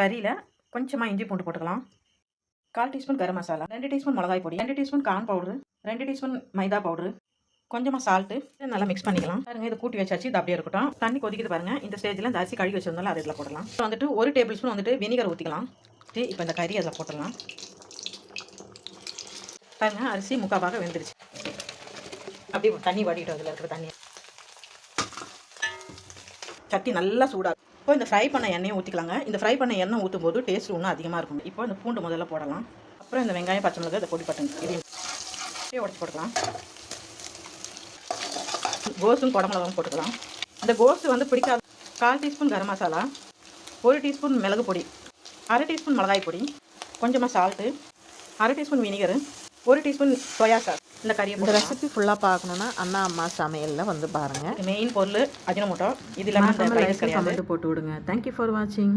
கறியில் கொஞ்சமாக இஞ்சி பூண்டு போட்டுக்கலாம். கால் டீஸ்பூன் கரம் மசாலா ரெண்டு டீஸ்பூன் மிளகாய் பொடி ரெண்டு டீஸ்பூன் கார்ன் பவுட்ரு ரெண்டு டீஸ்பூன் மைதா பவுட்ரு கொஞ்சமாக சால்ட்டு நல்லா மிக்ஸ் பண்ணிக்கலாம். பாருங்க இது கூட்டி வச்சாச்சு இது அப்படியே இருக்கட்டும். தண்ணி கொதிக்குது பாருங்க இந்த ஸ்டேஜில் இந்த அரிசி கழுவி வச்சிருந்தாலும் அது இதில் போடலாம். இப்போ வந்துட்டு ஒரு டேபிள் ஸ்பூன் வந்துட்டு வினிகர் ஊற்றிக்கலாம் ஊற்றி இப்போ இந்த கறி அதில் போட்டுடலாம். பாருங்க அரிசி முக்காவாக வெந்துருச்சு. அப்படியே தண்ணி வடிக்கிட்டு அதில் இருக்கிற தண்ணி சட்டி நல்லா சூடாக இப்போ இந்த ஃப்ரை பண்ண எண்ணெயை ஊற்றிக்கலாங்க இந்த ஃப்ரை பண்ண எண்ணெய் ஊற்றும் போது டேஸ்ட் இன்னும் அதிகமாக இருக்கும் இப்போ இந்த பூண்டு முதல்ல போடலாம். அப்புறம் இந்த வெங்காயம் பச்சை மிளகாய் இதை பொடி பட்டன் இதையும் உடச்சி போட்டுக்கலாம். கோஸும் குடமிளகாவும் போட்டுக்கலாம். இந்த கோஸ் வந்து பிடிக்காத கால் டீஸ்பூன் கரம் மசாலா ஒரு டீஸ்பூன் மிளகு பொடி அரை டீஸ்பூன் மிளகாய் பொடி கொஞ்சமாக சால்ட்டு அரை டீஸ்பூன் வினிகரு ஒரு டீஸ்பூன் சோயா சாஸ் இந்த கறியை இந்த ரெசிபி ஃபுல்லாக பார்க்கணுன்னா அண்ணா அம்மா சமையலில் வந்து பாருங்கள் மெயின் பொருள் அஜினமோட்டோ. இது இல்லாமல் போட்டு விடுங்க. தேங்க்யூ ஃபார் வாட்சிங்